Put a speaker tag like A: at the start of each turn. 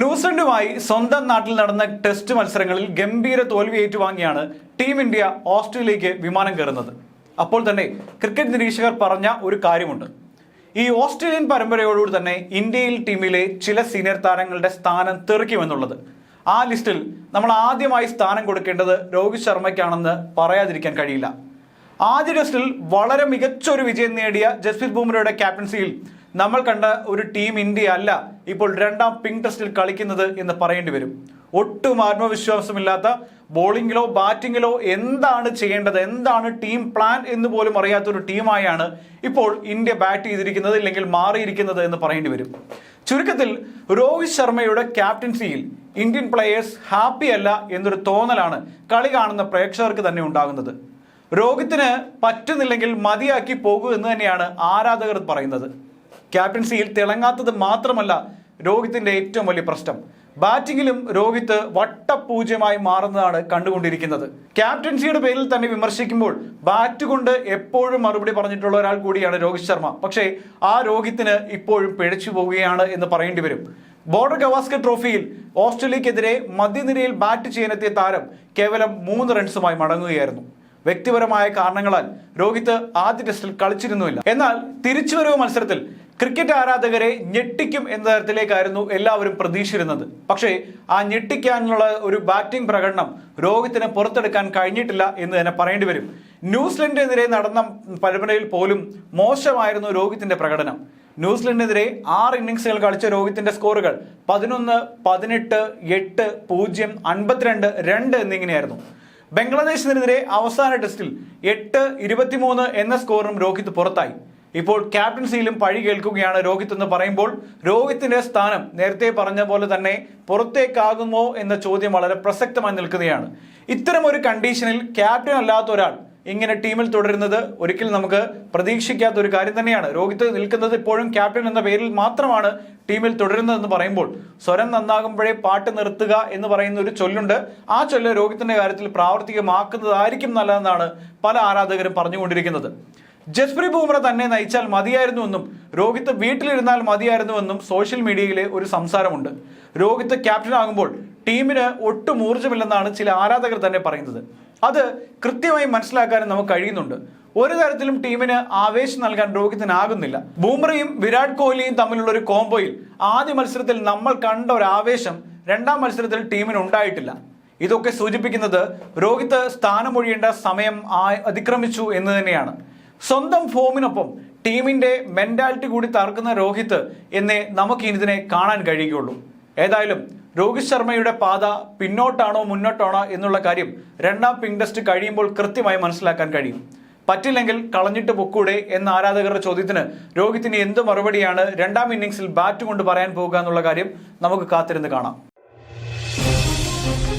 A: ന്യൂസിലൻഡുമായി സ്വന്തം നാട്ടിൽ നടന്ന ടെസ്റ്റ് മത്സരങ്ങളിൽ ഗംഭീര തോൽവി ഏറ്റുവാങ്ങിയാണ് ടീം ഇന്ത്യ ഓസ്ട്രേലിയക്ക് വിമാനം കയറുന്നത്. അപ്പോൾ തന്നെ ക്രിക്കറ്റ് നിരീക്ഷകർ പറഞ്ഞ ഒരു കാര്യമുണ്ട്. ഈ ഓസ്ട്രേലിയൻ പരമ്പരയോടുകൂടി തന്നെ ഇന്ത്യയിൽ ടീമിലെ ചില സീനിയർ താരങ്ങളുടെ സ്ഥാനം തെറിക്കുമെന്നുള്ളത്. ആ ലിസ്റ്റിൽ നമ്മൾ ആദ്യമായി സ്ഥാനം കൊടുക്കേണ്ടത് രോഹിത് ശർമ്മയ്ക്കാണെന്ന് പറയാതിരിക്കാൻ കഴിയില്ല. ആദ്യ ടെസ്റ്റിൽ വളരെ മികച്ച ഒരു വിജയം നേടിയ ജസ്പ്രീത് ബുംറയുടെ ക്യാപ്റ്റൻസിയിൽ നമ്മൾ കണ്ട ഒരു ടീം ഇന്ത്യ അല്ല ഇപ്പോൾ രണ്ടാം പിങ്ക് ടെസ്റ്റിൽ കളിക്കുന്നത് എന്ന് പറയേണ്ടി വരും. ഒട്ടും ആത്മവിശ്വാസമില്ലാത്ത ബോളിങ്ങിലോ ബാറ്റിങ്ങിലോ എന്താണ് ചെയ്യേണ്ടത് എന്താണ് ടീം പ്ലാൻ എന്ന് പോലും അറിയാത്ത ഒരു ടീമായാണ് ഇപ്പോൾ ഇന്ത്യ ബാറ്റ് ചെയ്തിരിക്കുന്നത് ഇല്ലെങ്കിൽ മാറിയിരിക്കുന്നത് എന്ന് പറയേണ്ടി വരും. ചുരുക്കത്തിൽ രോഹിത് ശർമ്മയുടെ ക്യാപ്റ്റൻസിയിൽ ഇന്ത്യൻ പ്ലേയേഴ്സ് ഹാപ്പി അല്ല എന്നൊരു തോന്നലാണ് കളി കാണുന്ന പ്രേക്ഷകർക്ക് തന്നെ ഉണ്ടാകുന്നത്. രോഗത്തിന് പറ്റുന്നില്ലെങ്കിൽ മതിയാക്കി പോകൂ എന്ന് തന്നെയാണ് ആരാധകർ പറയുന്നത്. ക്യാപ്റ്റൻസിയിൽ തിളങ്ങാത്തത് മാത്രമല്ല രോഹിത്തിന്റെ ഏറ്റവും വലിയ പ്രശ്നം. ബാറ്റിങ്ങിലും രോഹിത് വട്ടപൂജ്യമായി മാറുന്നതാണ് കണ്ടുകൊണ്ടിരിക്കുന്നത്. ക്യാപ്റ്റൻസിയുടെ പേരിൽ തന്നെ വിമർശിക്കുമ്പോൾ ബാറ്റ് കൊണ്ട് എപ്പോഴും മറുപടി പറഞ്ഞിട്ടുള്ള ഒരാൾ കൂടിയാണ് രോഹിത് ശർമ്മ. പക്ഷേ ആ രോഹിത്തിന് ഇപ്പോഴും പിഴച്ചു പോവുകയാണ് എന്ന് പറയേണ്ടി വരും. ബോർഡർ ഗവാസ്കർ ട്രോഫിയിൽ ഓസ്ട്രേലിയക്കെതിരെ മധ്യനിരയിൽ ബാറ്റ് ചെയ്യാനെത്തിയ താരം കേവലം മൂന്ന് റൺസുമായി മടങ്ങുകയായിരുന്നു. വ്യക്തിപരമായ കാരണങ്ങളാൽ രോഹിത് ആദ്യ ടെസ്റ്റിൽ കളിച്ചിരുന്നുമില്ല. എന്നാൽ തിരിച്ചുവരവ് മത്സരത്തിൽ ക്രിക്കറ്റ് ആരാധകരെ ഞെട്ടിക്കും എന്ന തരത്തിലേക്കായിരുന്നു എല്ലാവരും പ്രതീക്ഷിച്ചിരുന്നത്. പക്ഷേ ആ ഞെട്ടിക്കാനുള്ള ഒരു ബാറ്റിംഗ് പ്രകടനം രോഹിത്തിന് പുറത്തെടുക്കാൻ കഴിഞ്ഞിട്ടില്ല എന്ന് തന്നെ പറയേണ്ടി വരും. ന്യൂസിലൻഡിനെതിരെ നടന്ന പരമ്പരയിൽ പോലും മോശമായിരുന്നു രോഹിത്തിന്റെ പ്രകടനം. ന്യൂസിലൻഡിനെതിരെ ആറ് ഇന്നിങ്സുകൾ കളിച്ച രോഹിത്തിന്റെ സ്കോറുകൾ പതിനൊന്ന് പതിനെട്ട് എട്ട് പൂജ്യം അൻപത്തിരണ്ട് രണ്ട് എന്നിങ്ങനെയായിരുന്നു. ബംഗ്ലാദേശിനെതിരെ അവസാന ടെസ്റ്റിൽ എട്ട് ഇരുപത്തിമൂന്ന് എന്ന സ്കോറിനും രോഹിത് പുറത്തായി. ഇപ്പോൾ ക്യാപ്റ്റൻസിയിലും പഴി കേൾക്കുകയാണ് രോഹിത് എന്ന് പറയുമ്പോൾ രോഹിത്തിന്റെ സ്ഥാനം നേരത്തെ പറഞ്ഞ പോലെ തന്നെ പുറത്തേക്കാകുമോ എന്ന ചോദ്യം വളരെ പ്രസക്തമായി നിൽക്കുകയാണ്. ഇത്തരം ഒരു കണ്ടീഷനിൽ ക്യാപ്റ്റൻ അല്ലാത്ത ഒരാൾ ഇങ്ങനെ ടീമിൽ തുടരുന്നത് ഒരിക്കലും നമുക്ക് പ്രതീക്ഷിക്കാത്ത ഒരു കാര്യം തന്നെയാണ്. രോഹിത് നിൽക്കുന്നത് ഇപ്പോഴും ക്യാപ്റ്റൻ എന്ന പേരിൽ മാത്രമാണ് ടീമിൽ തുടരുന്നതെന്ന് പറയുമ്പോൾ സ്വരം നന്നാകുമ്പോഴേ പാട്ട് നിർത്തുക എന്ന് പറയുന്ന ഒരു ചൊല്ലുണ്ട്. ആ ചൊല്ല് രോഹിത്തിന്റെ കാര്യത്തിൽ പ്രാവർത്തികമാക്കുന്നതായിരിക്കും നല്ലതെന്നാണ് പല ആരാധകരും പറഞ്ഞുകൊണ്ടിരിക്കുന്നത്. ജസ്പ്രീത് ബുംറ തന്നെ നയിച്ചാൽ മതിയായിരുന്നുവെന്നും രോഹിത് വീട്ടിലിരുന്നാൽ മതിയായിരുന്നുവെന്നും സോഷ്യൽ മീഡിയയിലെ ഒരു സംസാരമുണ്ട്. രോഹിത് ക്യാപ്റ്റൻ ആകുമ്പോൾ ടീമിന് ഒട്ടും ഊർജമില്ലെന്നാണ് ചില ആരാധകർ തന്നെ പറയുന്നത്. അത് കൃത്യമായി മനസ്സിലാക്കാനും നമുക്ക് കഴിയുന്നുണ്ട്. ഒരു തരത്തിലും ടീമിന് ആവേശം നൽകാൻ രോഹിത്തിനാകുന്നില്ല ബൂമറയും വിരാട് കോഹ്ലിയും തമ്മിലുള്ള ഒരു കോംബോയിൽ ആദ്യ മത്സരത്തിൽ നമ്മൾ കണ്ട ഒരു ആവേശം രണ്ടാം മത്സരത്തിൽ ടീമിന് ഉണ്ടായിട്ടില്ല. ഇതൊക്കെ സൂചിപ്പിക്കുന്നത് രോഹിത് സ്ഥാനമൊഴിയേണ്ട സമയം അതിക്രമിച്ചു എന്ന് തന്നെയാണ്. സ്വന്തം ഫോമിനൊപ്പം ടീമിന്റെ മെന്റാലിറ്റി കൂടി തകർക്കുന്ന രോഹിത് എന്നേ നമുക്ക് ഇതിനെ കാണാൻ കഴിയുകയുള്ളൂ. ഏതായാലും രോഹിത് ശർമ്മയുടെ പാത പിന്നോട്ടാണോ മുന്നോട്ടാണോ എന്നുള്ള കാര്യം രണ്ടാം പിങ് ടെസ്റ്റ് കഴിയുമ്പോൾ കൃത്യമായി മനസ്സിലാക്കാൻ കഴിയും. പറ്റില്ലെങ്കിൽ കളഞ്ഞിട്ട് പൊക്കൂടെ എന്ന ആരാധകരുടെ ചോദ്യത്തിന് രോഹിത്തിന് എന്ത് മറുപടിയാണ് രണ്ടാം ഇന്നിംഗ്സിൽ ബാറ്റ് കൊണ്ട് പറയാൻ പോകുക എന്നുള്ള കാര്യം നമുക്ക് കാത്തിരുന്ന് കാണാം.